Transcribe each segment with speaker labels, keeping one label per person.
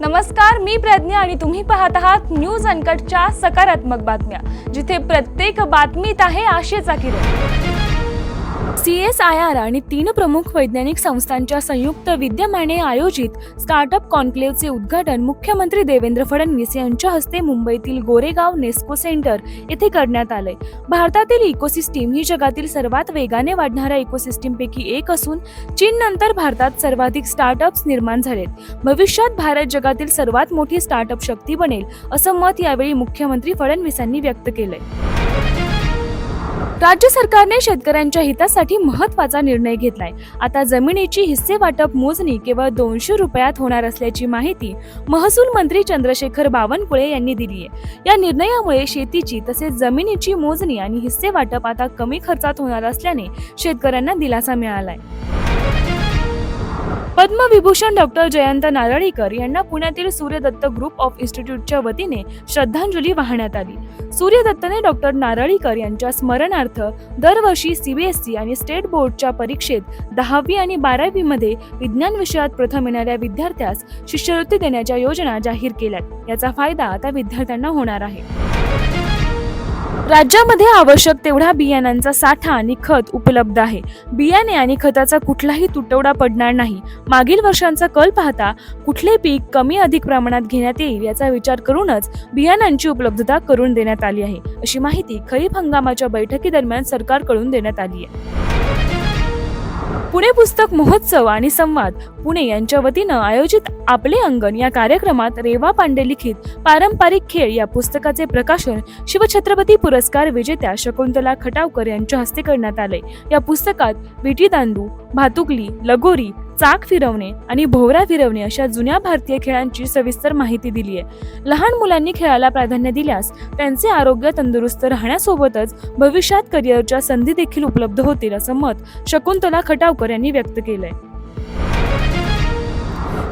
Speaker 1: नमस्कार मी प्रज्ञा आणि तुम्ही पाहत आहात न्यूज अनकटच्या सकारात्मक बातम्या जिथे प्रत्येक बातमीत आहे आशेचा किरण. सी एस आय आर आणि तीन प्रमुख वैज्ञानिक संस्थांच्या संयुक्त विद्यमाने आयोजित स्टार्टअप कॉन्क्लेव्हचे उद्घाटन मुख्यमंत्री देवेंद्र फडणवीस यांच्या हस्ते मुंबईतील गोरेगाव नेस्को सेंटर येथे करण्यात आले. भारतातील इकोसिस्टीम ही जगातील सर्वात वेगाने वाढणाऱ्या इकोसिस्टीमपैकी एक असून चीन नंतर भारतात सर्वाधिक स्टार्टअप्स निर्माण झालेत. भविष्यात भारत जगातील सर्वात मोठी स्टार्टअप शक्ती बनेल असं मत यावेळी मुख्यमंत्री फडणवीसांनी व्यक्त केलंय. राज्य सरकारने शेतकऱ्यांच्या हितासाठी महत्त्वाचा निर्णय घेतलाय. आता जमिनीची हिस्से वाटप मोजणी केवळ दोनशे रुपयात होणार असल्याची माहिती महसूल मंत्री चंद्रशेखर बावनकुळे यांनी दिली आहे. या निर्णयामुळे शेतीची तसेच जमिनीची मोजणी आणि हिस्से वाटप आता कमी खर्चात होणार असल्याने शेतकऱ्यांना दिलासा मिळालाय. पद्मविभूषण डॉक्टर जयंत नारळीकर यांना पुण्यातील सूर्यदत्त ग्रुप ऑफ इन्स्टिट्यूटच्या वतीने श्रद्धांजली वाहण्यात आली. सूर्यदत्तने डॉक्टर नारळीकर यांच्या स्मरणार्थ दरवर्षी सीबीएसई आणि स्टेट बोर्डच्या परीक्षेत दहावी आणि बारावी मध्ये विज्ञान विषयात प्रथम येणाऱ्या विद्यार्थ्यास शिष्यवृत्ती देण्याच्या योजना जाहीर केल्यात. याचा फायदा आता विद्यार्थ्यांना होणार आहे. राज्यामध्ये आवश्यक तेवढा बियाणांचा साठा आणि खत उपलब्ध आहे. बियाणे आणि खताचा कुठलाही तुटवडा पडणार नाही. मागील वर्षांचा कल पाहता कुठले पीक कमी अधिक प्रमाणात घेण्यात येईल याचा विचार करूनच बियाणांची उपलब्धता करून देण्यात आली आहे. अशी माहिती खरीप हंगामाच्या बैठकीदरम्यान सरकारकडून देण्यात आली आहे. पुणे पुस्तक महोत्सव आणि संवाद. पुणे यांच्या वतीनं आयोजित आपले अंगण या कार्यक्रमात रेवा पांडे लिखित पारंपरिक खेळ या पुस्तकाचे प्रकाशन शिवछत्रपती पुरस्कार विजेत्या शकुंतला खटावकर यांच्या हस्ते करण्यात आले. या पुस्तकात विटी दांडू भातुकली लगोरी चाक फिरवणे आणि भोवरा फिरवणे अशा जुन्या भारतीय खेळांची सविस्तर माहिती दिली आहे लहान मुलांनी खेळाला प्राधान्य दिल्यास त्यांचे आरोग्य तंदुरुस्त राहण्यासोबतच भविष्यात करिअरच्या संधी देखील उपलब्ध होतील असं मत शकुंतला खटावकर यांनी व्यक्त केलंय.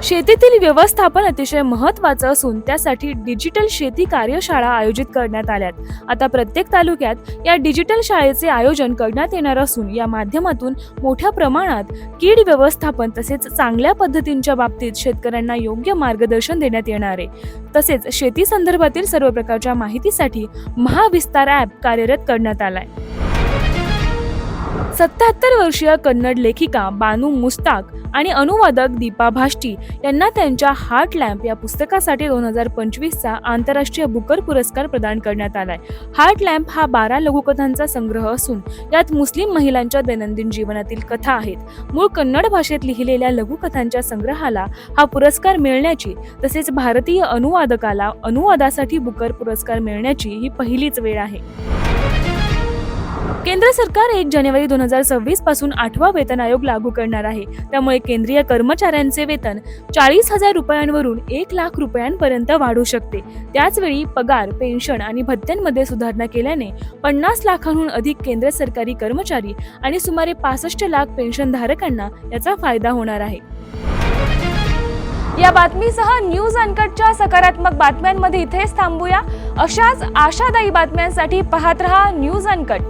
Speaker 1: शेतीतील व्यवस्थापन अतिशय महत्वाचं असून त्यासाठी डिजिटल शेती कार्यशाळा आयोजित करण्यात आल्यात. आता प्रत्येक तालुक्यात या डिजिटल शाळेचे आयोजन करण्यात येणार असून या माध्यमातून मोठ्या प्रमाणात कीड व्यवस्थापन तसेच चांगल्या पद्धतींच्या बाबतीत शेतकऱ्यांना योग्य मार्गदर्शन देण्यात येणार आहे. तसेच शेती संदर्भातील सर्व प्रकारच्या माहितीसाठी महाविस्तार ॲप कार्यरत करण्यात आलाय. सत्याहत्तर वर्षीय कन्नड लेखिका बानू मुस्ताक आणि अनुवादक दीपा भाष्टी यांना त्यांच्या हार्ट लॅम्प या पुस्तकासाठी दोन हजार पंचवीसचा आंतरराष्ट्रीय बुकर पुरस्कार प्रदान करण्यात आलाय. हार्ट लॅम्प हा बारा लघुकथांचा संग्रह असून यात मुस्लिम महिलांच्या दैनंदिन जीवनातील कथा आहेत. मूळ कन्नड भाषेत लिहिलेल्या लघुकथांच्या संग्रहाला हा पुरस्कार मिळण्याची तसेच भारतीय अनुवादकाला अनुवादासाठी बुकर पुरस्कार मिळण्याची ही पहिलीच वेळ आहे. केंद्र सरकार एक जानेवारी दोन हजार सव्वीसपासून आठवा वेतन आयोग लागू करणार आहे. त्यामुळे केंद्रीय कर्मचाऱ्यांचे वेतन चाळीस हजार रुपयांवरून एक लाख रुपयांपर्यंत वाढू शकते. त्याचवेळी पगार पेन्शन आणि भत्त्यांमध्ये सुधारणा केल्याने पन्नास लाखांहून अधिक केंद्र सरकारी कर्मचारी आणि सुमारे पासष्ट लाख पेन्शनधारकांना याचा फायदा होणार आहे. या बातमीसह न्यूज अनकटच्या सकारात्मक बातम्यांमध्ये इथेच थांबूया. अशाच आशादायी बातम्यांसाठी पाहत रहा न्यूज अनकट.